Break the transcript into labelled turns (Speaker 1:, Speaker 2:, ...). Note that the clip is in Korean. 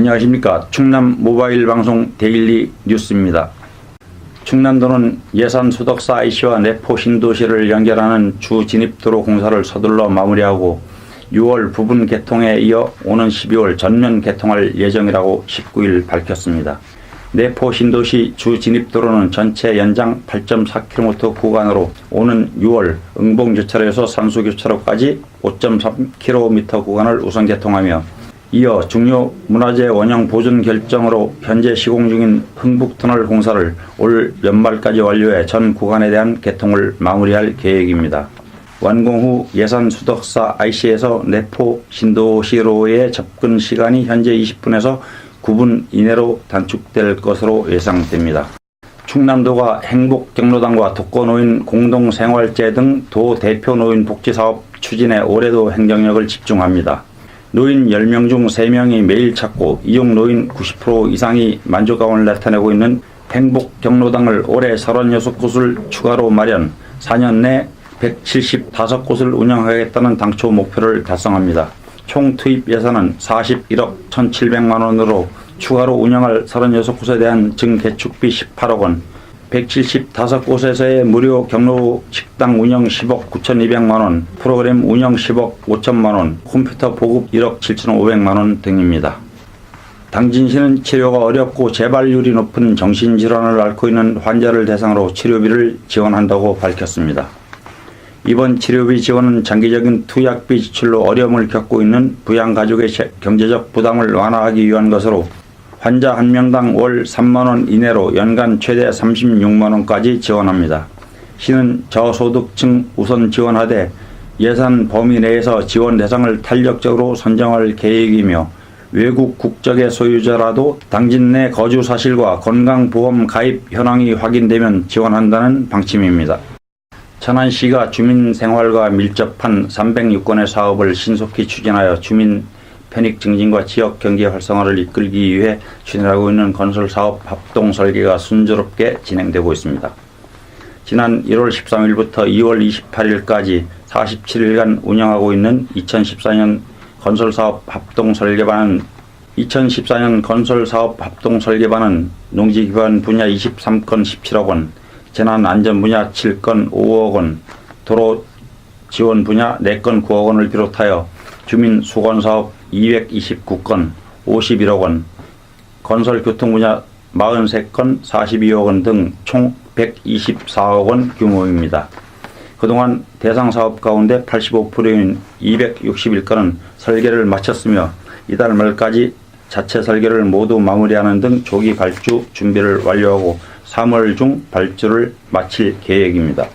Speaker 1: 안녕하십니까. 충남 모바일 방송 데일리 뉴스입니다. 충남도는 예산 수덕사 IC와 내포 신도시를 연결하는 주 진입도로 공사를 서둘러 마무리하고 6월 부분 개통에 이어 오는 12월 전면 개통할 예정이라고 19일 밝혔습니다. 내포 신도시 주 진입도로는 전체 연장 8.4km 구간으로 오는 6월 응봉교차로에서 산수교차로까지 5.3km 구간을 우선 개통하며 이어 중요 문화재 원형 보존 결정으로 현재 시공 중인 흥북터널 공사를 올 연말까지 완료해 전 구간에 대한 개통을 마무리할 계획입니다. 완공 후 예산 수덕사 IC에서 내포 신도시로의 접근 시간이 현재 20분에서 9분 이내로 단축될 것으로 예상됩니다. 충남도가 행복 경로당과 독거노인 공동생활제 등 도 대표 노인 복지 사업 추진에 올해도 행정력을 집중합니다. 노인 10명 중 3명이 매일 찾고 이용 노인 90% 이상이 만족감을 나타내고 있는 행복 경로당을 올해 36곳을 추가로 마련, 4년 내 175곳을 운영하겠다는 당초 목표를 달성합니다. 총 투입 예산은 41억 1,700만 원으로 추가로 운영할 36곳에 대한 증개축비 18억 원, 175곳에서의 무료 경로 식당 운영 10억 9,200만 원, 프로그램 운영 10억 5천만 원, 컴퓨터 보급 1억 7,500만 원 등입니다. 당진시는 치료가 어렵고 재발률이 높은 정신질환을 앓고 있는 환자를 대상으로 치료비를 지원한다고 밝혔습니다. 이번 치료비 지원은 장기적인 투약비 지출로 어려움을 겪고 있는 부양가족의 제- 경제적 부담을 완화하기 위한 것으로 환자 한 명당 월 3만 원 이내로 연간 최대 36만 원까지 지원합니다. 시는 저소득층 우선 지원하되 예산 범위 내에서 지원 대상을 탄력적으로 선정할 계획이며 외국 국적의 소유자라도 당진 내 거주 사실과 건강보험 가입 현황이 확인되면 지원한다는 방침입니다. 천안시가 주민 생활과 밀접한 306건의 사업을 신속히 추진하여 주민 편익 증진과 지역 경제 활성화를 이끌기 위해 추진하고 있는 건설 사업 합동 설계가 순조롭게 진행되고 있습니다. 지난 1월 13일부터 2월 28일까지 47일간 운영하고 있는 2014년 건설 사업 합동 설계반은 2014년 건설 사업 합동 설계반은 농지 기반 분야 23건 17억 원, 재난 안전 분야 7건 5억 원, 도로 지원 분야 4건 9억 원을 비롯하여 주민 수건 사업 229건 51억 원, 건설 교통 분야 43건 42억 원 등 총 124억 원 규모입니다. 그동안 대상 사업 가운데 85%인 261건은 설계를 마쳤으며 이달 말까지 자체 설계를 모두 마무리하는 등 조기 발주 준비를 완료하고 3월 중 발주를 마칠 계획입니다.